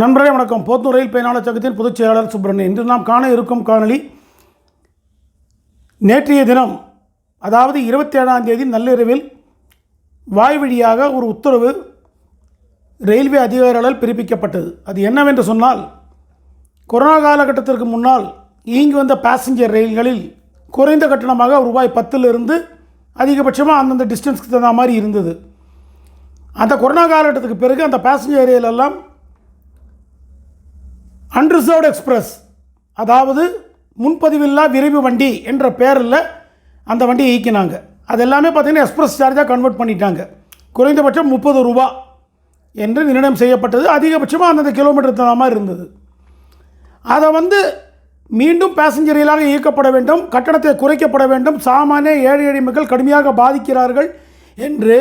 நண்பரே வணக்கம். போத்தூர் ரயில் பயனாளர் சங்கத்தின் பொதுச் செயலாளர் சுப்பிரமணியன். இன்று நாம் காண இருக்கும் காணொளி நேற்றைய தினம் அதாவது இருபத்தி ஏழாம் தேதி நள்ளிரவில் வாய் வழியாக ஒரு உத்தரவு ரயில்வே அதிகாரிகளால் பிறப்பிக்கப்பட்டது. அது என்னவென்று சொன்னால் கொரோனா காலகட்டத்திற்கு முன்னால் இயங்கி வந்த பேசஞ்சர் ரயில்களில் குறைந்த கட்டணமாக ரூபாய் பத்திலிருந்து அதிகபட்சமாக அந்தந்த டிஸ்டன்ஸ்க்கு தகுந்த மாதிரி இருந்தது. அந்த கொரோனா காலகட்டத்துக்கு பிறகு அந்த பேசஞ்சர் ரயில் எல்லாம் அன்ரிசர்வ்டு எக்ஸ்பிரஸ். அதாவது முன்பதிவில்லா விரைவு வண்டி என்ற பேரில் அந்த வண்டியை இயக்கினாங்க. அது எல்லாமே பார்த்திங்கன்னா எக்ஸ்பிரஸ் சார்ஜாக கன்வெர்ட் பண்ணிட்டாங்க. குறைந்தபட்சம் முப்பது ரூபா என்று நிர்ணயம் செய்யப்பட்டது. அதிகபட்சமாக அந்தந்த கிலோமீட்டர் தகுந்த மாதிரி இருந்தது. அதை வந்து மீண்டும் பேசஞ்சர் ரயிலாக இயக்கப்பட வேண்டும். கட்டணத்தை குறைக்கப்பட வேண்டும். சாமானிய ஏழை ஏழை மக்கள் கடுமையாக பாதிக்கிறார்கள் என்று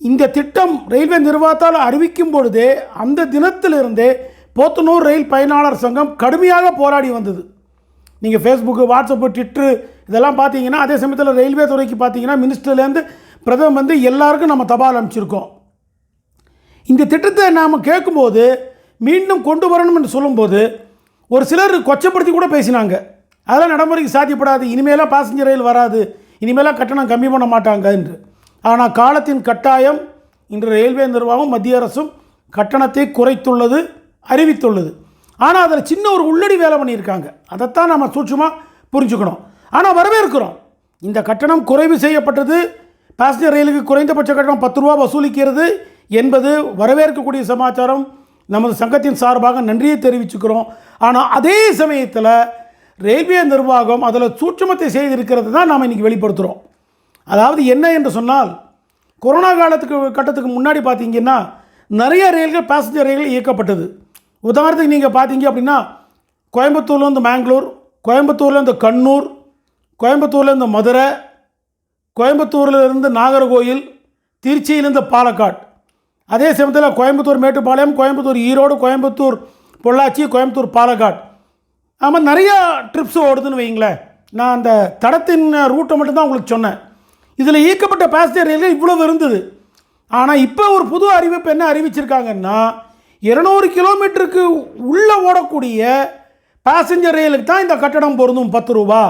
இந்த திட்டம் ரயில்வே நிர்வாகத்தால் அறிவிக்கும் பொழுதே அந்த தினத்திலிருந்தே போத்தனூர் ரயில் பயனாளர் சங்கம் கடுமையாக போராடி வந்தது. நீங்கள் ஃபேஸ்புக்கு வாட்ஸ்அப்பு ட்விட்ரு இதெல்லாம் பார்த்தீங்கன்னா அதே சமயத்தில் ரயில்வே துறைக்கு பார்த்தீங்கன்னா மினிஸ்டர்லேருந்து பிரதமர் வந்து எல்லாருக்கும் நம்ம தபால் அனுப்பிச்சிருக்கோம். இந்த திட்டத்தை நாம் கேட்கும்போது மீண்டும் கொண்டு வரணும் என்று சொல்லும்போது ஒரு சிலர் கொச்சப்படுத்தி கூட பேசினாங்க. அதெல்லாம் நடைமுறைக்கு சாத்தியப்படாது. இனிமேலாம் பாசஞ்சர் ரயில் வராது. இனிமேலாம் கட்டணம் கம்மி பண்ண மாட்டாங்க என்று. ஆனால் காலத்தின் கட்டாயம் இன்று ரயில்வே நிர்வாகம் மத்திய அரசும் கட்டணத்தை குறைத்துள்ளது. அறிவித்துள்ளது. ஆனால் அதில் சின்ன ஒரு உள்ளடி வேலை பண்ணியிருக்காங்க. அதைத்தான் நம்ம சூட்சமாக புரிஞ்சுக்கணும். ஆனால் வரவேற்கிறோம். இந்த கட்டணம் குறைவு செய்யப்பட்டது. பேசஞ்சர் ரயிலுக்கு குறைந்தபட்ச கட்டணம் பத்து ரூபா வசூலிக்கிறது என்பது வரவேற்கக்கூடிய சமாச்சாரம். நமது சங்கத்தின் சார்பாக நன்றியை தெரிவிச்சுக்கிறோம். ஆனால் அதே சமயத்தில் ரயில்வே நிர்வாகம் அதில் சூட்சமத்தை செய்திருக்கிறது தான் நாம் இன்றைக்கி வெளிப்படுத்துகிறோம் அதாவது என்ன என்று சொன்னால் கொரோனா காலத்துக்கு கட்டத்துக்கு முன்னாடி பார்த்தீங்கன்னா நிறைய ரயில்கள் பேசஞ்சர் ரயில்கள் இயக்கப்பட்டது. உதாரணத்துக்கு நீங்கள் பார்த்தீங்க அப்படின்னா கோயம்புத்தூர்லேருந்து மேங்களூர் கோயம்புத்தூர்லேருந்து கண்ணூர் கோயம்புத்தூர்லேருந்து மதுரை கோயம்புத்தூர்லேருந்து நாகர்கோயில் திருச்சியிலேருந்து பாலக்காடு. அதே சமயத்தில் கோயம்புத்தூர் மேட்டுப்பாளையம் கோயம்புத்தூர் ஈரோடு கோயம்புத்தூர் பொள்ளாச்சி கோயம்புத்தூர் பாலக்காடு. ஆமாம் நிறையா ட்ரிப்ஸ் ஓடுதுன்னு வைங்களேன் நான் அந்த தடத்தின் ரூட்டை மட்டும்தான் உங்களுக்கு சொன்னேன். இதில் இயக்கப்பட்ட பேசஞ்சர் ரயில்கள் இவ்வளவு இருந்தது. ஆனால் இப்போ ஒரு புது அறிவிப்பு என்ன அறிவிச்சிருக்காங்கன்னா இருநூறு கிலோமீட்டருக்கு உள்ளே ஓடக்கூடிய பேசஞ்சர் ரயிலுக்கு தான் இந்த கட்டணம் பொருந்தும் பத்து ரூபா.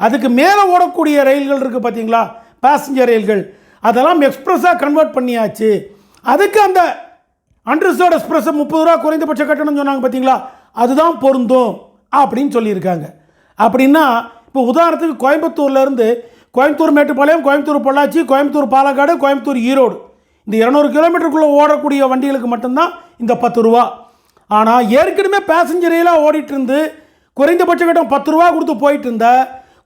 அதுக்கு மேலே ஓடக்கூடிய ரயில்கள் இருக்குது பார்த்தீங்களா பேசஞ்சர் ரயில்கள் அதெல்லாம் எக்ஸ்ப்ரெஸ்ஸாக கன்வெர்ட் பண்ணியாச்சு. அதுக்கு அந்த அன்ரிசர்வ் எக்ஸ்பிரஸ் முப்பது ரூபா குறைந்தபட்ச கட்டணம் சொன்னாங்க பார்த்தீங்களா அதுதான் பொருந்தும் அப்படின்னு சொல்லியிருக்காங்க. அப்படின்னா இப்போ உதாரணத்துக்கு கோயம்புத்தூர்லேருந்து கோயம்புத்தூர் மேட்டுப்பாளையம் கோயம்புத்தூர் பொள்ளாச்சி கோயம்புத்தூர் பாலக்காடு கோயம்புத்தூர் ஈரோடு. இந்த இரநூறு கிலோமீட்டருக்குள்ளே ஓடக்கூடிய வண்டிகளுக்கு மட்டும்தான் இந்த பத்து ரூபா. ஆனால் ஏற்கனவே பேசஞ்சர் ரயிலாக ஓடிட்டு இருந்து குறைந்தபட்ச கட்டம் பத்து ரூபா கொடுத்து போயிட்டு இருந்த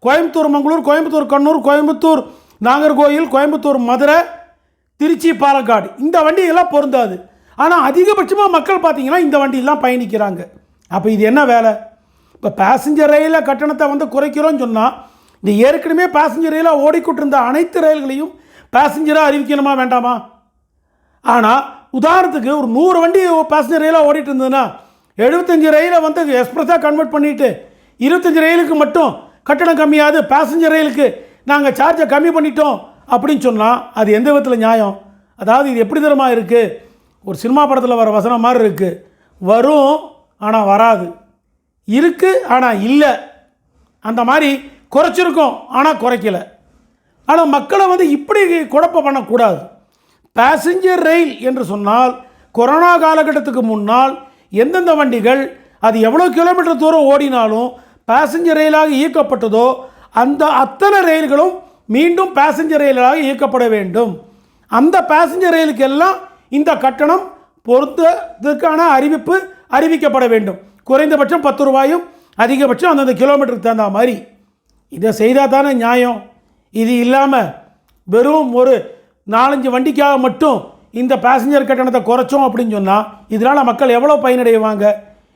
கோயம்புத்தூர் மங்களூர் கோயம்புத்தூர் கண்ணூர் கோயம்புத்தூர் நாகர்கோயில் கோயம்புத்தூர் மதுரை திருச்சி பாலக்காடு இந்த வண்டியெல்லாம் பொருந்தாது. ஆனால் அதிகபட்சமாக மக்கள் பார்த்தீங்கன்னா இந்த வண்டியெல்லாம் பயணிக்கிறாங்க. அப்போ இது என்ன வேலை? இப்போ பேசஞ்சர் ரயிலில் கட்டணத்தை வந்து குறைக்கிறோன்னு சொன்னால் இந்த ஏற்கனவே பேசஞ்சர் ரயிலாக ஓடிக்கிட்டு இருந்த அனைத்து ரயில்களையும் பேசஞ்சராக அறிவிக்கணுமா வேண்டாமா? ஆனால் உதாரணத்துக்கு ஒரு நூறு வண்டி பேசஞ்சர் ரயிலாக ஓடிட்டு இருந்ததுன்னா எழுபத்தஞ்சு ரயிலை வந்து எக்ஸ்பிரஸாக கன்வெர்ட் பண்ணிவிட்டு இருபத்தஞ்சி ரயிலுக்கு மட்டும் கட்டணம் கம்மியாது பேசஞ்சர் ரயிலுக்கு நாங்கள் சார்ஜை கம்மி பண்ணிட்டோம் அப்படின்னு சொன்னால் அது எந்த விதத்தில் நியாயம்? அதாவது இது எப்படி தரமாக இருக்குது ஒரு சினிமா படத்தில் வர வசனம் மாதிரி இருக்குது வரும் ஆனால் வராது. இருக்குது ஆனால் இல்லை. அந்த மாதிரி குறைச்சிருக்கோம் ஆனால் குறைக்கல. ஆனால் மக்களை வந்து இப்படி குழப்பம் பண்ணக்கூடாது. பேசஞ்சர் ரயில் என்று சொன்னால் கொரோனா காலகட்டத்துக்கு முன்னால் எந்தெந்த வண்டிகள் அது எவ்வளோ கிலோமீட்டர் தூரம் ஓடினாலும் பேசஞ்சர் ரயிலாக இயக்கப்பட்டதோ அந்த அத்தனை ரயில்களும் மீண்டும் பேசஞ்சர் ரயிலாக இயக்கப்பட வேண்டும். அந்த பேசஞ்சர் ரயிலுக்கெல்லாம் இந்த கட்டணம் பொறுத்ததுக்கான அறிவிப்பு அறிவிக்கப்பட வேண்டும். குறைந்தபட்சம் பத்து ரூபாயும் அதிகபட்சம் அந்தந்த கிலோமீட்டருக்கு தகுந்த மாதிரி. இதை செய்தால் தானே நியாயம்? இது இல்லாமல் வெறும் ஒரு நாலஞ்சு வண்டிக்காக மட்டும் இந்த பேசஞ்சர் கட்டணத்தை குறைச்சோம் அப்படின்னு சொன்னால் இதனால் மக்கள் எவ்வளோ பயனடைவாங்க?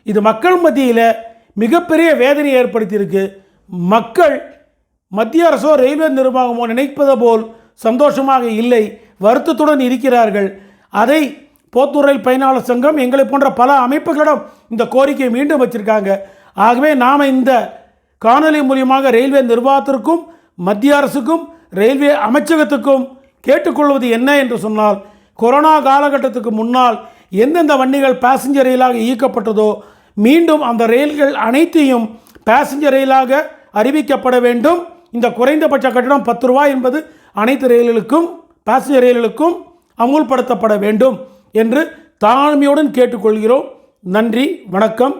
இது மக்கள் மத்தியில் மிகப்பெரிய வேதனையை ஏற்படுத்தியிருக்கு. மக்கள் மத்திய அரசோ ரயில்வே நிர்வாகமோ நினைப்பது போல் சந்தோஷமாக இல்லை வருத்தத்துடன் இருக்கிறார்கள். அதை போத்தூர் ரயில் பயனாளர் சங்கம் எங்களை போன்ற பல அமைப்புகளிடம் இந்த கோரிக்கையை மீண்டும் வச்சிருக்காங்க. ஆகவே நாம் இந்த காணொலி மூலியமாக ரயில்வே நிர்வாகத்திற்கும் மத்திய அரசுக்கும் ரயில்வே அமைச்சகத்துக்கும் கேட்டுக்கொள்வது என்ன என்று சொன்னால் கொரோனா காலகட்டத்துக்கு முன்னால் எந்தெந்த வண்டிகள் பேசஞ்சர் ரயிலாக இயக்கப்பட்டதோ மீண்டும் அந்த ரயில்கள் அனைத்தையும் பேசஞ்சர் ரயிலாக அறிவிக்கப்பட வேண்டும். இந்த குறைந்தபட்ச கட்டணம் பத்து ரூபாய் என்பது அனைத்து ரயில்களுக்கும் பேசஞ்சர் ரயில்களுக்கும் அமுல்படுத்தப்பட வேண்டும் என்று தாழ்மையுடன் கேட்டுக்கொள்கிறோம். நன்றி வணக்கம்.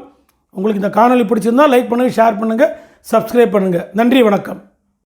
உங்களுக்கு இந்த காணொளி பிடிச்சிருந்தால் லைக் பண்ணுங்கள் ஷேர் பண்ணுங்கள் சப்ஸ்கிரைப் பண்ணுங்கள் நன்றி வணக்கம்.